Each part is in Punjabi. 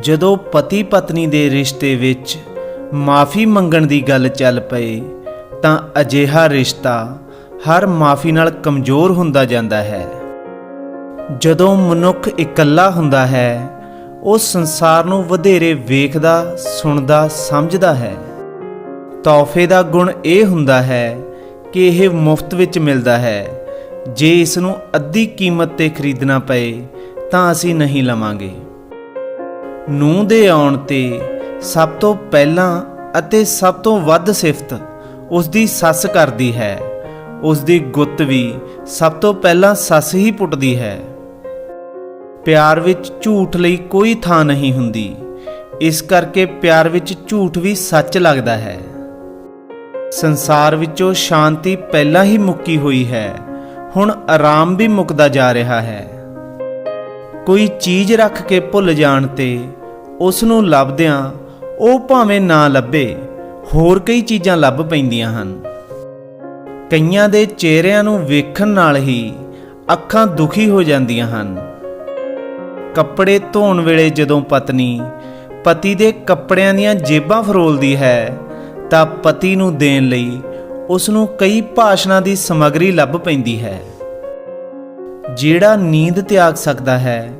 ਜਦੋਂ ਪਤੀ ਪਤਨੀ ਦੇ ਰਿਸ਼ਤੇ ਵਿੱਚ ਮਾਫੀ ਮੰਗਣ ਦੀ ਗੱਲ ਚੱਲ ਪਏ ਤਾਂ ਅਜਿਹਾ ਰਿਸ਼ਤਾ ਹਰ ਮਾਫੀ ਨਾਲ ਕਮਜ਼ੋਰ ਹੁੰਦਾ ਜਾਂਦਾ ਹੈ। ਜਦੋਂ ਮਨੁੱਖ ਇਕੱਲਾ ਹੁੰਦਾ ਹੈ, ਉਹ ਸੰਸਾਰ ਨੂੰ ਵਧੇਰੇ ਵੇਖਦਾ, ਸੁਣਦਾ, ਸਮਝਦਾ ਹੈ। ਤੋਹਫੇ ਦਾ ਗੁਣ ਇਹ ਹੁੰਦਾ ਹੈ ਕਿ ਇਹ ਮੁਫਤ ਵਿੱਚ ਮਿਲਦਾ ਹੈ। ਜੇ ਇਸ ਨੂੰ ਅੱਧੀ ਕੀਮਤ ਤੇ ਖਰੀਦਣਾ ਪਏ, ਤਾਂ ਅਸੀਂ ਨਹੀਂ ਲਵਾਂਗੇ। ਨੂੰ ਦੇ ਆਉਣ ਤੇ ਸਭ ਤੋਂ ਪਹਿਲਾਂ ਅਤੇ ਸਭ ਤੋਂ ਵੱਧ ਸਿਫਤ ਉਸ ਦੀ ਸੱਸ ਕਰਦੀ ਹੈ। ਉਸ ਦੀ ਗੁੱਤ ਵੀ ਸਭ ਤੋਂ ਪਹਿਲਾਂ ਸੱਸ ਹੀ ਪੁੱਟਦੀ ਹੈ। ਪਿਆਰ ਵਿੱਚ ਝੂਠ ਲਈ ਕੋਈ ਥਾਂ ਨਹੀਂ ਹੁੰਦੀ। ਇਸ ਕਰਕੇ ਪਿਆਰ ਵਿੱਚ ਝੂਠ ਵੀ ਸੱਚ ਲੱਗਦਾ ਹੈ। ਸੰਸਾਰ ਵਿੱਚੋਂ ਸ਼ਾਂਤੀ ਪਹਿਲਾਂ ਹੀ ਮੁੱਕੀ ਹੋਈ ਹੈ। ਹੁਣ ਆਰਾਮ ਵੀ ਮੁੱਕਦਾ ਜਾ ਰਿਹਾ ਹੈ। ਕੋਈ ਚੀਜ਼ ਰੱਖ ਕੇ ਭੁੱਲ ਜਾਣ ਤੇ ਉਸ ਨੂੰ ਲੱਭਦਿਆਂ ਉਹ ਭਾਵੇਂ ਨਾ ਲੱਭੇ, ਹੋਰ ਕਈ ਚੀਜ਼ਾਂ ਲੱਭ ਪੈਂਦੀਆਂ ਹਨ। ਕਈਆਂ ਦੇ ਚਿਹਰਿਆਂ ਨੂੰ ਵੇਖਣ ਨਾਲ ਹੀ ਅੱਖਾਂ ਦੁਖੀ ਹੋ ਜਾਂਦੀਆਂ ਹਨ। ਕੱਪੜੇ ਧੋਣ ਵੇਲੇ ਜਦੋਂ ਪਤਨੀ ਪਤੀ ਦੇ ਕੱਪੜਿਆਂ ਦੀਆਂ ਜੇਬਾਂ ਫਰੋਲਦੀ ਹੈ, ਤਾਂ ਪਤੀ ਨੂੰ ਦੇਣ ਲਈ ਉਸ ਨੂੰ ਕਈ ਭਾਸ਼ਣਾਂ ਦੀ ਸਮੱਗਰੀ ਲੱਭ ਪੈਂਦੀ ਹੈ। ਜਿਹੜਾ ਨੀਂਦ ਤਿਆਗ ਸਕਦਾ ਹੈ,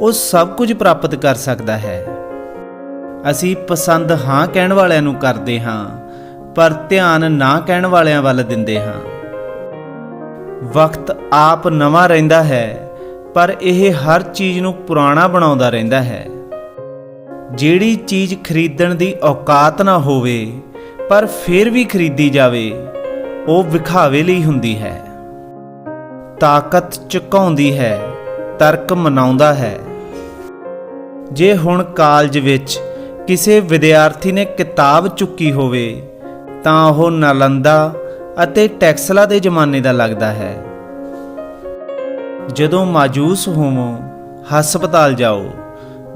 ਉਹ ਸਭ ਕੁਝ ਪ੍ਰਾਪਤ ਕਰ ਸਕਦਾ ਹੈ। ਅਸੀਂ ਪਸੰਦ ਹਾਂ ਕਹਿਣ ਵਾਲਿਆਂ ਨੂੰ ਕਰਦੇ ਹਾਂ, ਪਰ ਧਿਆਨ ਨਾ ਕਹਿਣ ਵਾਲਿਆਂ ਵੱਲ ਦਿੰਦੇ ਹਾਂ। ਵਕਤ ਆਪ ਨਵਾਂ ਰਹਿੰਦਾ ਹੈ, ਪਰ ਇਹ ਹਰ ਚੀਜ਼ ਨੂੰ ਪੁਰਾਣਾ ਬਣਾਉਂਦਾ ਰਹਿੰਦਾ ਹੈ। ਜਿਹੜੀ ਚੀਜ਼ ਖਰੀਦਣ ਦੀ ਔਕਾਤ ਨਾ ਹੋਵੇ, ਪਰ ਫਿਰ ਵੀ ਖਰੀਦੀ ਜਾਵੇ, ਉਹ ਵਿਖਾਵੇ ਲਈ ਹੁੰਦੀ ਹੈ। ਤਾਕਤ ਝੁਕਾਉਂਦੀ ਹੈ, ਤਰਕ ਮਨਾਉਂਦਾ ਹੈ। ਜੇ ਹੁਣ ਕਾਲਜ ਵਿੱਚ ਕਿਸੇ ਵਿਦਿਆਰਥੀ ਨੇ ਕਿਤਾਬ ਚੁੱਕੀ ਹੋਵੇ, ਤਾਂ ਉਹ ਨਾਲੰਦਾ ਅਤੇ ਟੈਕਸਲਾ ਦੇ ਜ਼ਮਾਨੇ ਦਾ ਲੱਗਦਾ ਹੈ। ਜਦੋਂ ਮਾਜੂਸ ਹੋਵੋ, ਹਸਪਤਾਲ ਜਾਓ।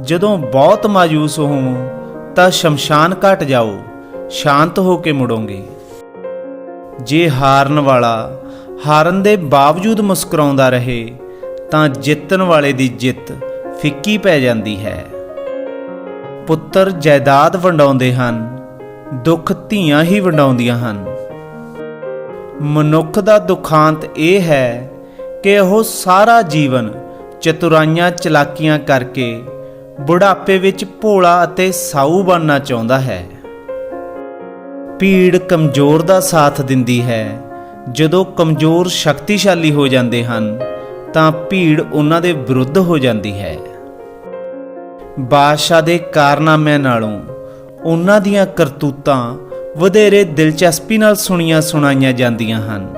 ਜਦੋਂ ਬਹੁਤ ਮਾਜੂਸ ਹੋਵੋ, ਤਾਂ ਸ਼ਮਸ਼ਾਨ ਘਾਟ ਜਾਓ। ਸ਼ਾਂਤ ਹੋ ਕੇ ਮੁੜੋਗੇ। ਜੇ ਹਾਰਨ ਵਾਲਾ ਹਾਰਨ ਦੇ ਬਾਵਜੂਦ ਮੁਸਕਰਾਉਂਦਾ ਰਹੇ, ਤਾਂ ਜਿੱਤਣ ਵਾਲੇ ਦੀ ਜਿੱਤ ਫਿੱਕੀ ਪੈ ਜਾਂਦੀ ਹੈ। ਪੁੱਤਰ ਜਾਇਦਾਦ ਵੰਡਾਉਂਦੇ ਹਨ, ਦੁੱਖ ਧੀਆਂ ਹੀ ਵੰਡਾਉਂਦੀਆਂ ਹਨ। ਮਨੁੱਖ ਦਾ ਦੁਖਾਂਤ ਇਹ ਹੈ ਕਿ ਉਹ ਸਾਰਾ ਜੀਵਨ ਚਤੁਰਾਈਆਂ ਚਲਾਕੀਆਂ ਕਰਕੇ ਬੁਢਾਪੇ ਵਿੱਚ ਭੋਲਾ ਅਤੇ ਸਾਊ ਬਣਨਾ ਚਾਹੁੰਦਾ ਹੈ। ਭੀੜ ਕਮਜ਼ੋਰ ਦਾ ਸਾਥ ਦਿੰਦੀ ਹੈ ਜਦੋਂ ਕਮਜ਼ੋਰ ਸ਼ਕਤੀਸ਼ਾਲੀ ਹੋ ਜਾਂਦੇ ਹਨ, ਤਾਂ ਭੀੜ ਉਹਨਾਂ ਦੇ ਵਿਰੁੱਧ ਹੋ ਜਾਂਦੀ ਹੈ। ਬਾਦਸ਼ਾਹ ਦੇ ਕਾਰਨਾਮਿਆਂ ਨਾਲੋਂ ਉਹਨਾਂ ਦੀਆਂ ਕਰਤੂਤਾਂ ਵਧੇਰੇ ਦਿਲਚਸਪੀ ਨਾਲ ਸੁਣੀਆਂ ਸੁਣਾਈਆਂ ਜਾਂਦੀਆਂ ਹਨ।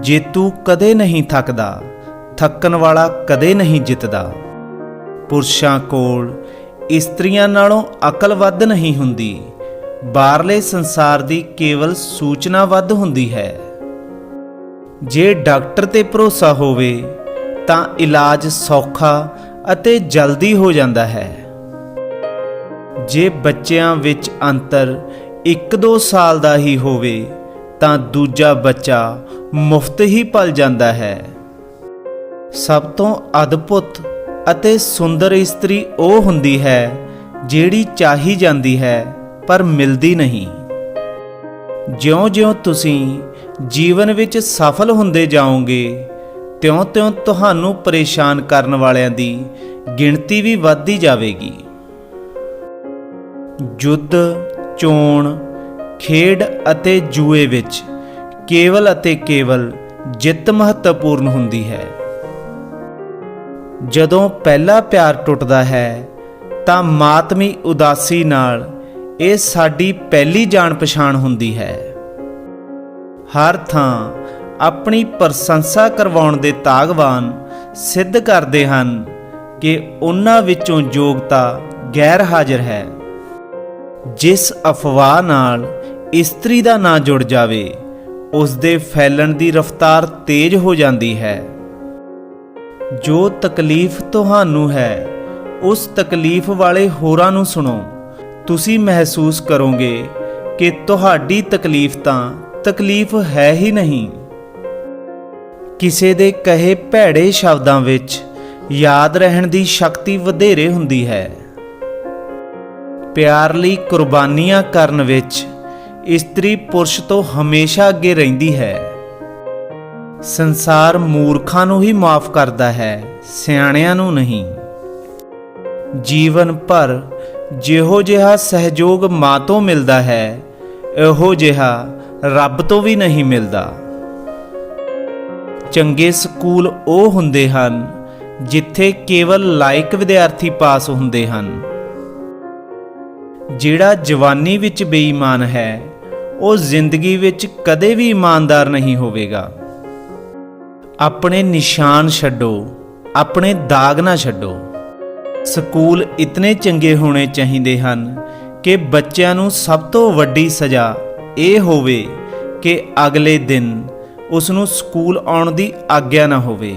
ਜੇਤੂ ਕਦੇ ਨਹੀਂ ਥੱਕਦਾ, ਥੱਕਣ ਵਾਲਾ ਕਦੇ ਨਹੀਂ ਜਿੱਤਦਾ। ਪੁਰਸ਼ਾਂ ਕੋਲ ਇਸਤਰੀਆਂ ਨਾਲੋਂ ਅਕਲ ਵੱਧ ਨਹੀਂ ਹੁੰਦੀ। ਬਾਹਰਲੇ ਸੰਸਾਰ ਦੀ ਕੇਵਲ ਸੂਚਨਾ ਵੱਧ ਹੁੰਦੀ ਹੈ। ਜੇ ਡਾਕਟਰ ਤੇ ਭਰੋਸਾ ਹੋਵੇ, ਤਾਂ ਇਲਾਜ ਸੌਖਾ ਅਤੇ ਜਲਦੀ ਹੋ ਜਾਂਦਾ ਹੈ। ਜੇ ਬੱਚਿਆਂ ਵਿੱਚ ਅੰਤਰ 1-2 ਸਾਲ ਦਾ ਹੀ ਹੋਵੇ, ਤਾਂ ਦੂਜਾ ਬੱਚਾ ਮੁਫਤ ਹੀ ਪਲ ਜਾਂਦਾ ਹੈ। ਸਭ ਤੋਂ ਅਦਭੁਤ ਅਤੇ ਸੁੰਦਰ ਇਸਤਰੀ ਉਹ ਹੁੰਦੀ ਹੈ ਜਿਹੜੀ ਚਾਹੀ ਜਾਂਦੀ ਹੈ ਪਰ ਮਿਲਦੀ ਨਹੀਂ। ਜਿਉਂ-ਜਿਉਂ ਤੁਸੀਂ ਜੀਵਨ ਵਿੱਚ ਸਫਲ ਹੁੰਦੇ ਜਾਓਗੇ, ਤਿਉਂ-ਤਿਉਂ ਤੁਹਾਨੂੰ ਪਰੇਸ਼ਾਨ ਕਰਨ ਵਾਲਿਆਂ ਦੀ ਗਿਣਤੀ ਵੀ ਵੱਧਦੀ ਜਾਵੇਗੀ। ਜੁੱਧ ਚੋਣ, ਖੇਡ ਅਤੇ ਜੂਏ ਵਿੱਚ ਕੇਵਲ ਅਤੇ ਕੇਵਲ ਜਿੱਤ ਮਹੱਤਵਪੂਰਨ ਹੁੰਦੀ ਹੈ। ਜਦੋਂ ਪਹਿਲਾ ਪਿਆਰ ਟੁੱਟਦਾ ਹੈ, ਤਾਂ ਮਾਤਮੀ ਉਦਾਸੀ ਨਾਲ ਇਹ ਸਾਡੀ ਪਹਿਲੀ ਜਾਣ ਪਛਾਣ ਹੁੰਦੀ ਹੈ। ਹਰ ਥਾਂ ਆਪਣੀ ਪ੍ਰਸ਼ੰਸਾ ਕਰਵਾਉਣ ਦੇ ਤਾਗਵਾਨ ਸਿੱਧ ਕਰਦੇ ਹਨ ਕਿ ਉਹਨਾਂ ਵਿੱਚੋਂ ਯੋਗਤਾ ਗੈਰ ਹਾਜ਼ਰ ਹੈ। ਜਿਸ ਅਫਵਾਹ ਨਾਲ ਇਸਤਰੀ ਦਾ ਨਾਂ ਜੁੜ ਜਾਵੇ ਉਸ ਦੇ ਫੈਲਣ ਦੀ ਰਫ਼ਤਾਰ ਤੇਜ਼ ਹੋ ਜਾਂਦੀ ਹੈ। ਜੋ ਤਕਲੀਫ ਤੁਹਾਨੂੰ ਹੈ, ਉਸ ਤਕਲੀਫ ਵਾਲੇ ਹੋਰਾਂ ਨੂੰ ਸੁਣੋ। ਤੁਸੀਂ ਮਹਿਸੂਸ ਕਰੋਗੇ ਕਿ ਤੁਹਾਡੀ ਤਕਲੀਫ ਤਾਂ ਤਕਲੀਫ ਹੈ ਹੀ ਨਹੀਂ। ਕਿਸੇ ਦੇ ਕਹੇ ਭੈੜੇ ਸ਼ਬਦਾਂ ਵਿੱਚ ਯਾਦ ਰਹਿਣ ਦੀ ਸ਼ਕਤੀ ਵਧੇਰੇ ਹੁੰਦੀ ਹੈ। ਪਿਆਰ ਲਈ ਕੁਰਬਾਨੀਆਂ ਕਰਨ ਵਿੱਚ ਇਸਤਰੀ ਪੁਰਸ਼ ਤੋਂ ਹਮੇਸ਼ਾ ਅੱਗੇ ਰਹਿੰਦੀ ਹੈ। ਸੰਸਾਰ ਮੂਰਖਾਂ ਨੂੰ ਹੀ ਮਾਫ ਕਰਦਾ ਹੈ, ਸਿਆਣਿਆਂ ਨੂੰ ਨਹੀਂ। ਜੀਵਨ ਭਰ ਜਿਹੋ ਜਿਹਾ ਸਹਿਯੋਗ ਮਾਂ ਤੋਂ ਮਿਲਦਾ ਹੈ, ਇਹੋ ਜਿਹਾ ਰੱਬ ਤੋਂ ਵੀ ਨਹੀਂ ਮਿਲਦਾ। ਚੰਗੇ ਸਕੂਲ ਉਹ ਹੁੰਦੇ ਹਨ, ਜਿੱਥੇ ਕੇਵਲ ਲਾਇਕ ਵਿਦਿਆਰਥੀ ਪਾਸ ਹੁੰਦੇ ਹਨ। ਜਿਹੜਾ ਜਵਾਨੀ ਵਿੱਚ ਬੇਈਮਾਨ ਹੈ, ਉਹ ਜ਼ਿੰਦਗੀ ਵਿੱਚ ਕਦੇ ਵੀ ਇਮਾਨਦਾਰ ਨਹੀਂ ਹੋਵੇਗਾ। ਆਪਣੇ ਨਿਸ਼ਾਨ ਛੱਡੋ, ਆਪਣੇ ਦਾਗ ਨਾ ਛੱਡੋ। ਸਕੂਲ ਇਤਨੇ ਚੰਗੇ ਹੋਣੇ ਚਾਹੀਦੇ ਹਨ ਕਿ ਬੱਚਿਆਂ ਨੂੰ ਸਭ ਤੋਂ ਵੱਡੀ ਸਜ਼ਾ ਇਹ ਹੋਵੇ ਕਿ ਅਗਲੇ ਦਿਨ ਉਸ ਨੂੰ ਸਕੂਲ ਆਉਣ ਦੀ ਆਗਿਆ ਨਾ ਹੋਵੇ।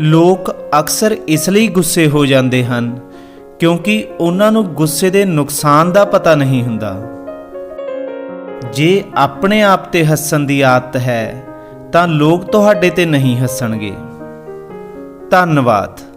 ਲੋਕ ਅਕਸਰ ਇਸ ਲਈ ਗੁੱਸੇ ਹੋ ਜਾਂਦੇ ਹਨ ਕਿਉਂਕਿ ਉਹਨਾਂ ਨੂੰ ਗੁੱਸੇ ਦੇ ਨੁਕਸਾਨ ਦਾ ਪਤਾ ਨਹੀਂ ਹੁੰਦਾ। ਜੇ ਆਪਣੇ ਆਪ ਤੇ ਹੱਸਣ ਦੀ ਆਦਤ ਹੈ ਤਾਂ ਲੋਕ ਤੁਹਾਡੇ ਤੇ ਨਹੀਂ ਹੱਸਣਗੇ। ਧੰਨਵਾਦ।